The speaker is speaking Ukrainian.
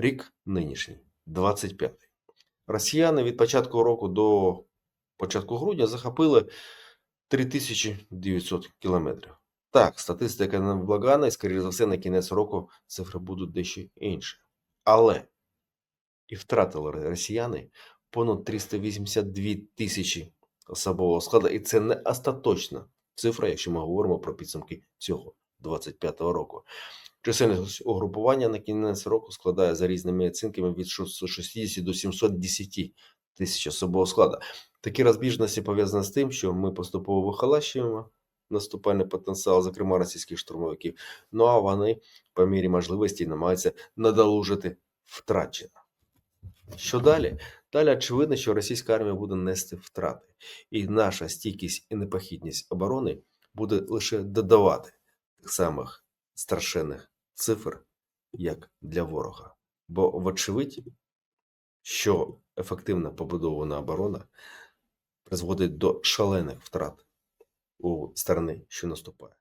Рік нинішній, 25. Росіяни від початку року до початку грудня захопили 3900 кілометрів. Так, статистика не влагана, і, скоріше за все, на кінець року цифри будуть дещо інші. Але і втратили росіяни понад 382 тисячі особового складу, і це не остаточна цифра, якщо ми говоримо про підсумки цього 25-го року. Чисельність угрупування на кінець року складає за різними оцінками від 660 до 710 тисяч особового складу. Такі розбіжності пов'язані з тим, що ми поступово вихолащуємо наступальний потенціал, зокрема російських штурмовиків. Ну а вони по мірі можливості намагаються надолужити втрачене. Що далі? Далі очевидно, що російська армія буде нести втрати, і наша стійкість і непохідність оборони буде лише додавати тих самих страшенних цифр, як для ворога. Бо, вочевидь, що ефективна побудована оборона призводить до шалених втрат у сторони, що наступає.